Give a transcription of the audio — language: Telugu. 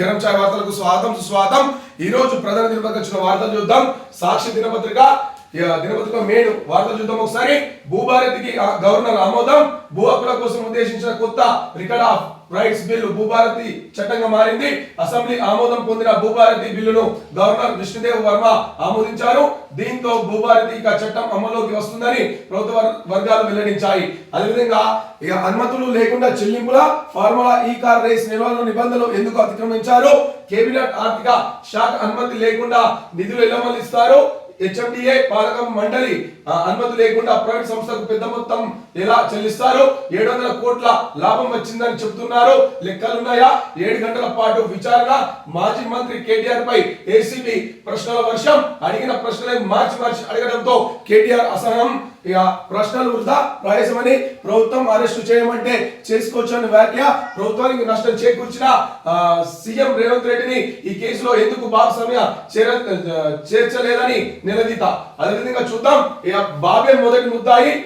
గరం చాయ్ వార్తలకు స్వాగతం సుస్వాగతం. ఈ రోజు ప్రధాన దినపత్రిక వచ్చిన వార్తలు చూద్దాం. సాక్షి దినపత్రిక దినపతిలో మేడు వార్త చూద్దాం ఒకసారి. భూభారతికి గవర్నర్ ఆమోదం. భూ హక్కుల కోసం ఉద్దేశించిన కొత్త record of rights bill Bhubharati చట్టంగా మారింది. అసెంబ్లీ ఆమోదం పొందిన భూభారతి బిల్లును గవర్నర్ విష్ణుదేవ్ వర్మ ఆమోదించారు. దీంతో భూభారతి ఇక చట్టం అమల్లోకి వస్తుందని ప్రభుత్వ వర్గాలు వెల్లడించాయి. అదేవిధంగా ఇక అనుమతులు లేకుండా చెల్లింపుల ఫార్ములా ఈ కార్ రేస్ నిల్వల నిబంధనలు ఎందుకు అతిక్రమించారు? కేబినెట్ ఆర్థిక శాఖ అనుమతి లేకుండా నిధులు ఎలా మళ్ళిస్తారు హెచ్ఎండిఏ పాలక మండలి అనుమతి లేకుండా ప్రైవేట్ సంస్థకు పెద్ద మొత్తం ఎలా చెల్లిస్తారు ఏడు వందల కోట్ల లాభం వచ్చిందని చెబుతున్నారు లెక్కలున్నాయా? ఏడు గంటల పాటు విచారణ. మాజీ మంత్రి కేటీఆర్ పై ఏసీబీ ప్రశ్నల వర్షం. అడిగిన ప్రశ్నలే మార్చి మార్చి అడగడంతో కేటీఆర్ అసహనం. ఇక ప్రశ్నలు వృధా ప్రయాసమని ప్రభుత్వం అరెస్టు చేయమంటే చేసుకోవచ్చని వ్యాఖ్య. ప్రభుత్వానికి నష్టం చేకూర్చిన సీఎం రేవంత్ రెడ్డిని ఈ కేసులో ఎందుకు భాగస్వామ్య చేర చేర్చలేదని నిలదీత. అదేవిధంగా చూద్దాం ఇక బాబే మొదటి ముద్దాయి.